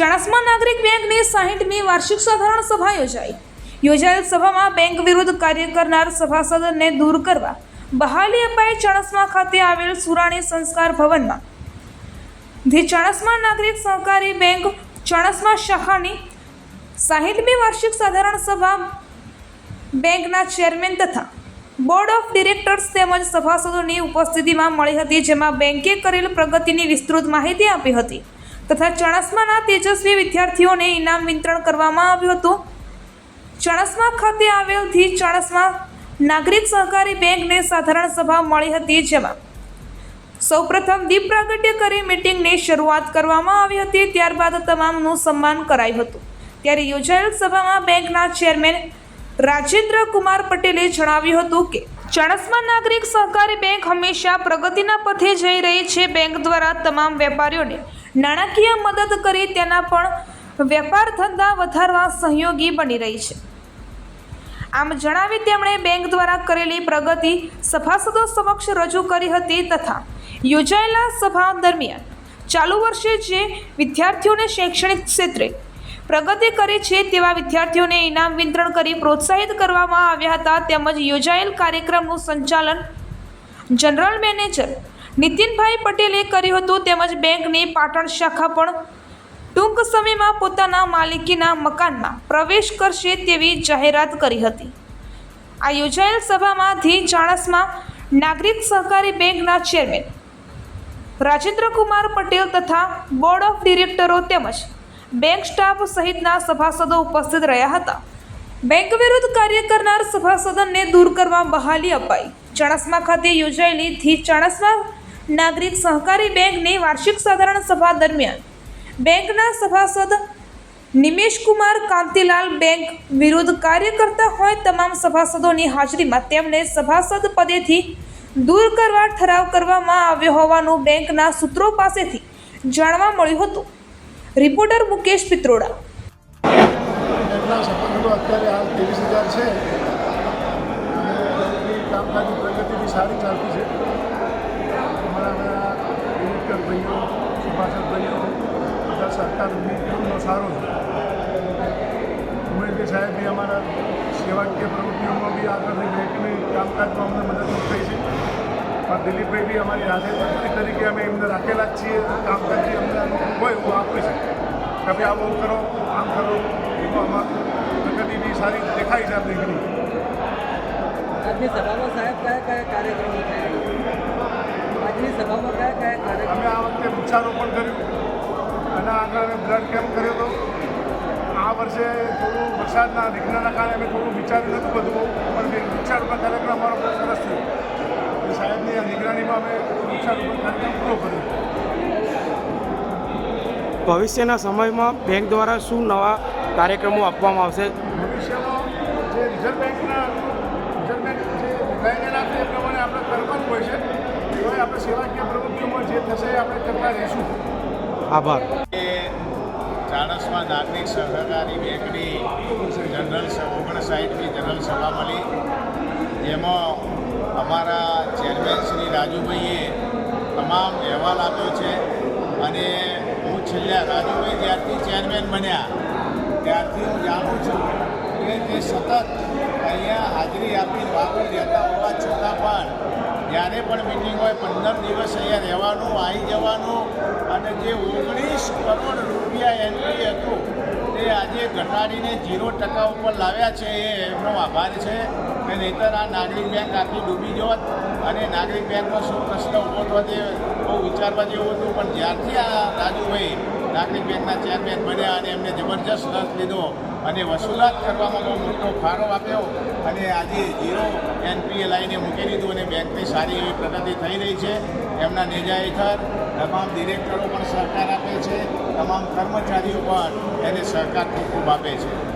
ચાણસ્મા નાગરિક બેંકની સાહીઠમી વાર્ષિક સાધારણ સભા યોજાઈ. યોજાયેલ સભામાં બેંક વિરુદ્ધ કાર્ય કરનાર સભાસદને દૂર કરવા બહાલી અપાઈ ચાણસ્મા ખાતે આવેલ સુરાણી સંસ્કાર ભવનમાં. ધી ચાણસ્મા નાગરિક સહકારી બેંક ચાણસ્મા શાખાની સાહીઠમી વાર્ષિક સાધારણ સભા બેંકના ચેરમેન તથા બોર્ડ ઓફ ડિરેક્ટર્સ તેમજ સભાસદોની ઉપસ્થિતિમાં મળી હતી, જેમાં બેંકે કરેલ પ્રગતિની વિસ્તૃત માહિતી આપી હતી. તથા ચણસ્માના તેજસ્વી વિદ્યાર્થીઓને ઇનામ વિતરણ કરવામાં આવ્યું હતું. ચણસ્મા ખાતે આવેલ ધી ચણસ્મા નાગરિક સહકારી બેંકને સાધારણ સભા મળી હતી જેમાં સૌપ્રથમ દીપ પ્રાગટ્ય કરી મિટિંગની શરૂઆત કરવામાં આવી હતી, ત્યારબાદ તમામનું સન્માન કરાયું હતું. ત્યારે યોજાયેલ સભામાં બેંકના ચેરમેન રાજેન્દ્ર કુમાર પટેલે જણાવ્યું હતું કે, ચણસ્મા નાગરિક સહકારી બેંક હંમેશા પ્રગતિના પથે જઈ રહી છે. બેંક દ્વારા તમામ વેપારીઓને નાણાકીય મદદ કરી તેના પણ વેપાર ધંધા વધારવા સહયોગી બની રહી છે. આમ જણાવી તેમણે બેંક દ્વારા કરેલી પ્રગતિ સભાસદો સમક્ષ રજૂ કરી હતી તથા યોજાયેલા સભા દરમિયાન ચાલુ વર્ષે જે વિદ્યાર્થીઓને શૈક્ષણિક ક્ષેત્રે પ્રગતિ કરી છે તેવા વિદ્યાર્થીઓને ઇનામ વિતરણ કરી પ્રોત્સાહિત કરવામાં આવ્યા હતા તેમજ યોજાયેલ કાર્યક્રમનું સંચાલન જનરલ મેનેજર નીતિનભાઈ પટેલે કર્યું હતું તેમજ બેંકની પાટણ શાખા પણ ટૂંક સમયમાં પોતાના માલિકીના મકાનમાં પ્રવેશ કરશે તેવી જાહેરાત કરી હતી. આ યોજાયેલ સભામાં ધી ચાણસમાં નાગરિક સહકારી બેંકના ચેરમેન રાજેન્દ્રકુમાર પટેલ તથા બોર્ડ ઓફ ડિરેક્ટરો તેમજ બેંક સ્ટાફ સહિતના સભાસદો ઉપસ્થિત રહ્યા હતા. બેંક વિરુદ્ધ કાર્ય કરનાર સભાસદનને દૂર કરવા બહાલી અપાઈ. ચાણસ્મા ખાતે યોજાયેલી ધી ચાણસ્મા નાગરિક સહકારી બેંકની વાર્ષિક સાધારણ સભા દરમિયાન બેંકના સભાસદ નિમેશકુમાર કાંતિલાલ બેંક વિરુદ્ધ કાર્ય કરતા હોય તમામ સભાસદોની હાજરીમાં તેમને સભાસદ પદેથી દૂર કરવા ઠરાવ કરવામાં આવ્યો હોવાનું બેંકના સૂત્રો પાસેથી જાણવા મળ્યું હતું. રિપોર્ટર મુકેશ પિત્રોડા. અત્યારે હાલ ત્રેવીસ હજાર છે અને બેંકની કામકાજની પ્રગતિ બી સારી ચાલતી છે અમારા બધા ડિરેક્ટર ભાઈઓ સભાસદ ભાઈઓ બધા સરકાર એમનો સારો છે. ઉમેશભાઈ સાહેબ બી અમારા સેવાકીય પ્રવૃત્તિઓમાં બી આગળની બેંકની કામકાજમાં અમને મદદરૂપ થઈ છે. પણ દિલીપભાઈ બી અમારી હાથે મંત્રી તરીકે અમે એમને રાખેલા જ છીએ. કામકાજ જે અમને હોય એવું આપી શકીએ કે ભાઈ આવું કરો આમ કરો એમાં અમાર પ્રગતિ બી સારી દેખાય છે આ બેંકની આજની સભામાં સાહેબ કયા કયા કાર્યક્રમો થયા? આજની સભામાં કયા કયા કાર્યક્રમો? અમે આ વખતે વૃક્ષારોપણ કર્યું. અને આગળ અમે બ્લડ કેમ્પ કર્યો હતો. આ વર્ષે થોડું વરસાદના વિઘ્નના કારણે અમે થોડું વિચાર્યું નહોતું બધું પણ એ વૃક્ષારોપણ કાર્યક્રમ અમારો બહુ સરસ થયો. સાહેબની આ નિગરાનીમાં અમે વૃક્ષારોપણ કાર્યક્રમ પૂરો કર્યો. ભવિષ્યના સમયમાં બેંક દ્વારા શું નવા કાર્યક્રમો આપવામાં આવશે? ભવિષ્યમાં જે રિઝર્વ બેંકના રિઝર્વ બેંક જે નિર્ણય છે એ પ્રમાણે આપણે કરવાનું હોય છે. એવા આપણે સેવાકીય પ્રવૃત્તિઓમાં જે થશે એ આપણે કરતા રહીશું. આભાર. ચાણસ્મા નાગરિક સહકારી બેંકની જનરલ ઓગણસાઠમી જનરલ સભા મળી. જેમાં અમારા ચેરમેન શ્રી રાજુભાઈએ તમામ અહેવાલ આપ્યો છે અને હું છેલ્લા રાજુભાઈ જ્યારથી ચેરમેન બન્યા, ત્યારથી હું જાણું છું કે તે સતત અહીંયા હાજરી આપી વાપર રહેતા હોવા છતાં પણ જ્યારે પણ મિટિંગ હોય પંદર દિવસ અહીંયા રહેવાનું આવી જવાનું અને જે ઓગણીસ આજે ઘટાડીને ઝીરો ટકા ઉપર લાવ્યા છે એ એમનો આભાર છે. કે નહીંતર આ નાગરિક બેંક આખી ડૂબી જોત અને નાગરિક બેંકમાં શું પ્રશ્ન ઊભો થયો તે બહુ વિચારવા જેવું હતું, પણ જ્યારથી આ રાજુભાઈ નાગરિક બેંકના ચેરમેન બન્યા અને એમને જબરજસ્ત રસ લીધો અને વસૂલાત કરવામાં બહુ મોટો ફાળો આપ્યો અને આજે ઝીરો એનપીએ લાઈને મૂકી દીધું અને બેંકની સારી એવી પ્રગતિ થઈ રહી છે. એમના નેજા હેઠળ તમામ ડિરેક્ટરો પણ સહકાર આપે છે, તમામ કર્મચારીઓ પણ એને સહકાર ખૂબ આપે છે.